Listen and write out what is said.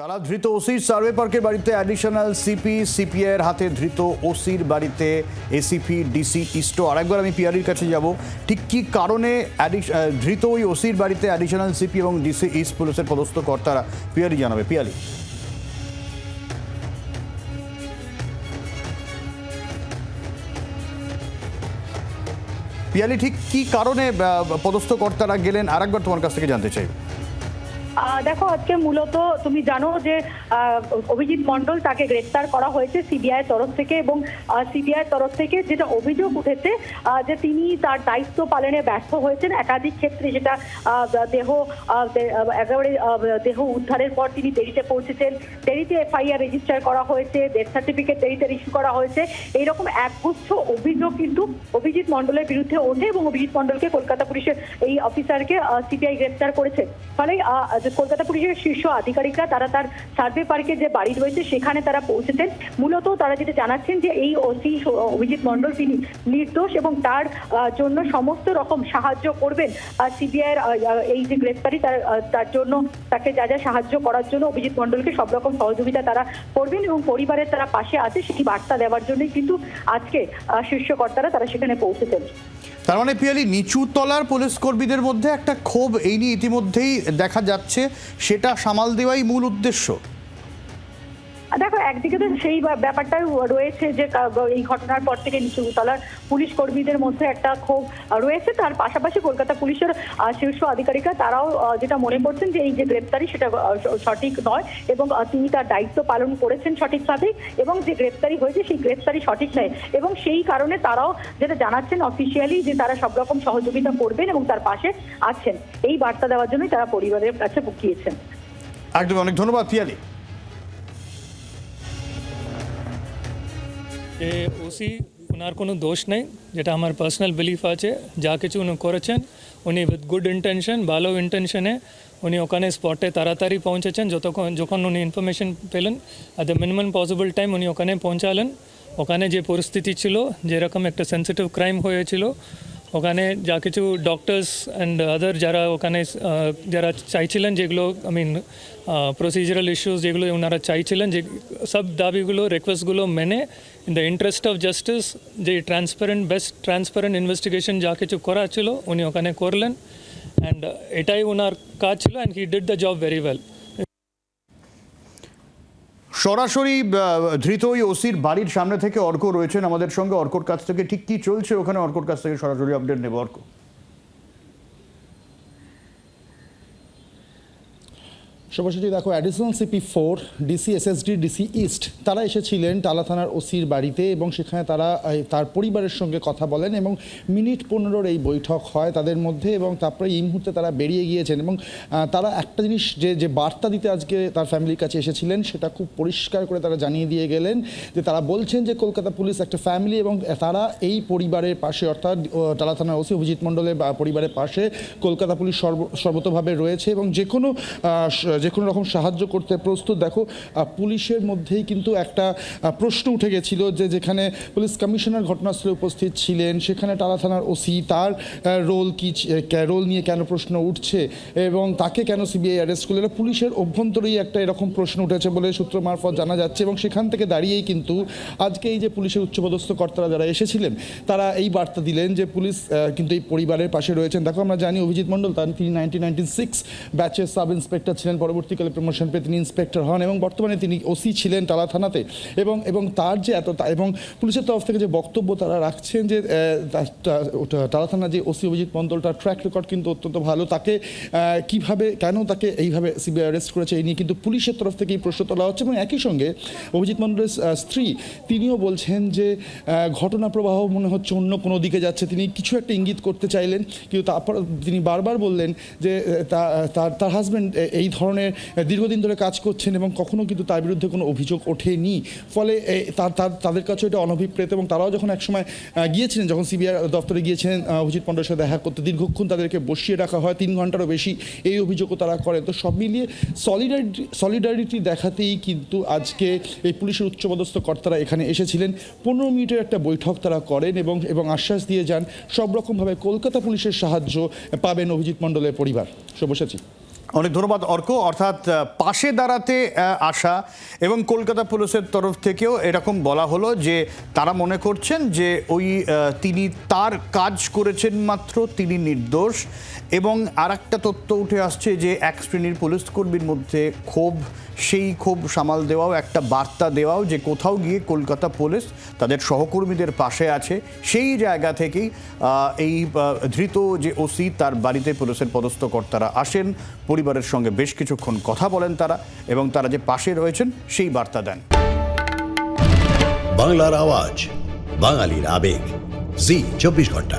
তারা ধৃত ওসির সার্ভে পার্কের বাড়িতে অ্যাডিশনাল সিপি সিপিআইয়ের হাতে ধৃত ওসির বাড়িতে এসিপি ডিসি ইস্টো আরেকবার আমি পিআরির কাছে যাব। ঠিক কী কারণে ধৃত ওই ওসির বাড়িতে অ্যাডিশনাল সিপি এবং ডিসি ইস্ট পুলিশের পদস্থ কর্তারা? পিআরি জানাবে। পিয়ালি পিয়ালি ঠিক কী কারণে পদস্থ কর্তারা গেলেন? আরেকবার তোমার কাছ থেকে জানতে চাই। দেখো, আজকে মূলত তুমি জানো যে অভিজিৎ মন্ডল তাকে গ্রেপ্তার করা হয়েছে সিবিআই তরফ থেকে এবং সিবিআই তরফ থেকে যেটা অভিযোগ উঠেছে যে তিনি তার দায়িত্ব পালনে ব্যর্থ হয়েছেন। একাধিক ক্ষেত্রে যেটা দেহ একেবারে দেহ উদ্ধারের পর তিনি দেরিতে পৌঁছেছেন। দেরিতে এফআইআর রেজিস্টার করা হয়েছে ডেথ সার্টিফিকেট দেরিতে ইস্যু করা হয়েছে। এইরকম একগুচ্ছ অভিযোগ কিন্তু অভিজিৎ মন্ডলের বিরুদ্ধে ওঠে এবং অভিজিৎ মন্ডলকে কলকাতা পুলিশের এই অফিসারকে সিবিআই গ্রেপ্তার করেছে। ফলে কলকাতা পুলিশের শীর্ষ আধিকারিকরা তারা তার সার্ভে পার্কে যে বাড়ি রয়েছে সেখানে তারা পৌঁছেছেন। মূলত তারা যেটা জানাচ্ছেন যে এই ওসি অভিজিৎ মন্ডল তিনি নির্দোষ এবং তার জন্য সমস্ত রকম সাহায্য করবেন। সিবিআইয়ের এই যে গ্রেপ্তারি তার তার জন্য তাকে যা যা সাহায্য করার জন্য অভিজিৎ মন্ডলকে সব রকম সহযোগিতা তারা করবেন এবং পরিবারের তারা পাশে আছে সেই বার্তা দেওয়ার জন্যই কিন্তু আজকে আহ, শীর্ষ কর্তারা তারা সেখানে পৌঁছেছেন। তার মানে পিয়ালি নিচু তলার পুলিশ কর্মীদের মধ্যে একটা ক্ষোভ এই নিয়ে ইতিমধ্যেই দেখা যাচ্ছে। সেটা সামাল দেওয়াই মূল উদ্দেশ্য। দেখো, একদিকে তো সেই ব্যাপ- ব্যাপারটাই রয়েছে যে এই ঘটনার পর থেকে নিচুতলার পুলিশ কর্মীদের মধ্যে একটা ক্ষোভ রয়েছে। তার পাশাপাশি কলকাতা পুলিশের শীর্ষ আধিকারিকরা, তারাও যেটা মনে করছেন যে, এই যে গ্রেপ্তারি, সেটা সঠিক নয় এবং তিনি তার দায়িত্ব পালন করেছেন সঠিকভাবেই এবং যে গ্রেপ্তারি হয়েছে, সেই গ্রেপ্তারি সঠিক নয় এবং সেই কারণে তারাও যেটা জানাচ্ছেন অফিসিয়ালি যে, তারা সব রকম সহযোগিতা করবেন এবং তার পাশে আছেন। এই বার্তা দেওয়ার জন্যই তারা পরিবারের কাছে গিয়েছেন একদম, অনেক ধন্যবাদ, পিয়ালি। যে ওসি ওনার কোনো দোষ নেই, যেটা আমার পার্সোনাল বিলিফ আছে। যা কিছু উনি করেছেন, উনি উইথ গুড ইন্টেনশন ভালো ইন্টেনশনে উনি ওখানে স্পটে তাড়াতাড়ি পৌঁছেছেন। যতক্ষণ, যখন উনি ইনফরমেশন পেলেন at the minimum possible time উনি ওখানে পৌঁছালেন। ওখানে যে পরিস্থিতি ছিল, যেরকম একটা সেন্সিটিভ ক্রাইম হয়েছিল ওখানে যা কিছু ডক্টরস অ্যান্ড আদার যারা ওখানে যারা চাইছিলেন যেগুলো আই মিন প্রসিজারাল ইস্যুস যেগুলো ওনারা চাইছিলেন যে, সব দাবিগুলো রিকোয়েস্টগুলো মেনে in the interest of justice যে ট্রান্সপারেন্ট বেস্ট ট্রান্সপারেন্ট ইনভেস্টিগেশন যা কিছু করা ছিল, উনি ওখানে করলেন। অ্যান্ড এটাই ওনার কাজ ছিল and he did the job very well সরাসরি ধৃত ওই ওসির বাড়ির সামনে থেকে অর্ক রয়েছেন আমাদের সঙ্গে। অর্কর কাছ থেকে ঠিক কি চলছে ওখানে? অর্কর কাছ থেকে সরাসরি আপডেট নেব। অর্ক। শুভশ্রী দেখো additional CP four DC SSD DC east তারা এসেছিলেন টালা থানার ওসির বাড়িতে এবং সেখানে তারা তার পরিবারের সঙ্গে কথা বলেন এবং মিনিট পনেরোর এই বৈঠক হয় তাদের মধ্যে এবং তারপরে এই মুহূর্তে তারা বেরিয়ে গিয়েছেন এবং তারা একটা জিনিস যে যে বার্তা দিতে আজকে তার ফ্যামিলির কাছে এসেছিলেন সেটা খুব পরিষ্কার করে তারা জানিয়ে দিয়ে গেলেন যে তারা বলছেন যে কলকাতা পুলিশ একটা ফ্যামিলি এবং তারা এই পরিবারের পাশে অর্থাৎ টালা থানার ওসি অভিজিৎ মণ্ডলের পরিবারের পাশে কলকাতা পুলিশ সর্ব, সর্বতভাবে রয়েছে এবং যে কোনো যে কোনো রকম সাহায্য করতে প্রস্তুত। দেখো পুলিশের মধ্যেই কিন্তু একটা প্রশ্ন উঠে গেছিল যে যেখানে পুলিশ কমিশনার ঘটনাস্থলে উপস্থিত ছিলেন, সেখানে টালা থানার ওসি তার রোল কি রোল নিয়ে কেন প্রশ্ন উঠছে এবং তাকে কেন সিবিআই অ্যারেস্ট করল? পুলিশের অভ্যন্তরেই একটা এরকম প্রশ্ন উঠেছে বলে সূত্র মারফত জানা যাচ্ছে এবং সেখান থেকে দাঁড়িয়েই কিন্তু আজকে এই যে পুলিশের উচ্চপদস্থ কর্তারা যারা এসেছিলেন, তারা এই বার্তা দিলেন যে পুলিশ কিন্তু এই পরিবারের পাশে রয়েছেন। দেখো, আমরা জানি অভিজিৎ মণ্ডল তার তিনি নাইনটিন নাইনটি সিক্স ব্যাচের সাব ইন্সপেক্টর ছিলেন পরবর্তীকালে প্রমোশন পেয়ে তিনি ইন্সপেক্টর হন এবং বর্তমানে তিনি ওসি ছিলেন টালা থানাতে। এবং এবং তার যে এত এবং পুলিশের তরফ থেকে যে বক্তব্য তারা রাখছেন যে টালা থানা যে ওসি অভিজিৎ মণ্ডল, তার ট্র্যাক রেকর্ড কিন্তু অত্যন্ত ভালো। তাকে কীভাবে, কেন তাকে এইভাবে সিবিআই অ্যারেস্ট করেছে এই নিয়ে কিন্তু পুলিশের তরফ থেকে এই প্রশ্ন তোলা হচ্ছে। এবং একই সঙ্গে অভিজিৎ মণ্ডলের স্ত্রী, তিনিও বলছেন যে ঘটনা প্রবাহ মনে হচ্ছে অন্য কোনো দিকে যাচ্ছে। তিনি কিছু একটা ইঙ্গিত করতে চাইলেন, কিন্তু তারপর তিনি বারবার বললেন যে তার তার হাজব্যান্ড এই ধরনের দীর্ঘদিন ধরে কাজ করছেন এবং কখনো কিন্তু তার বিরুদ্ধে কোনো অভিযোগ ওঠেনি। ফলে তার তাদের কাছে এটা অনভিপ্রেত এবং তারাও যখন একসময় গিয়েছিলেন, যখন সিবিআই দপ্তরে গিয়েছিলেন অভিজিৎ মণ্ডলের সাথে দেখা করতে, দীর্ঘক্ষণ তাদেরকে বসিয়ে রাখা হয়, তিন ঘন্টারও বেশি এই অভিযোগও তারা করেন। তো সব মিলিয়ে সলিডারিটি সলিডারিটি দেখাতেই কিন্তু আজকে এই পুলিশের উচ্চপদস্থ কর্তারা এখানে এসেছিলেন। পনেরো মিনিটের একটা বৈঠক তারা করেন এবং এবং আশ্বাস দিয়ে যান, সব রকমভাবে কলকাতা পুলিশের সাহায্য পাবেন অভিজিৎ মণ্ডলের পরিবার। সব্যসাচী অনেক ধন্যবাদ, অর্ক। অর্থাৎ পাশে দাঁড়াতে আসা এবং কলকাতা পুলিশের তরফ থেকেও এরকম বলা হলো যে তারা মনে করছেন যে ওই তিনি তার কাজ করেছেন মাত্র, তিনি নির্দোষ এবং আর একটা তথ্য উঠে আসছে যে এক শ্রেণির পুলিশ কর্মীর মধ্যে ক্ষোভ, সেই ক্ষোভ সামাল দেওয়াও, একটা বার্তা দেওয়াও যে কোথাও গিয়ে কলকাতা পুলিশ তাদের সহকর্মীদের পাশে আছে। সেই জায়গা থেকেই এই ধৃত যে ওসি তার বাড়িতে পুলিশের পদস্থ কর্তারা আসেন পরিবারের সঙ্গে বেশ কিছুক্ষণ কথা বলেন তারা এবং তারা যে পাশে রয়েছেন সেই বার্তা দেন। বাংলার আওয়াজ, বাঙালির আবেগ। জি, চব্বিশ ঘণ্টা।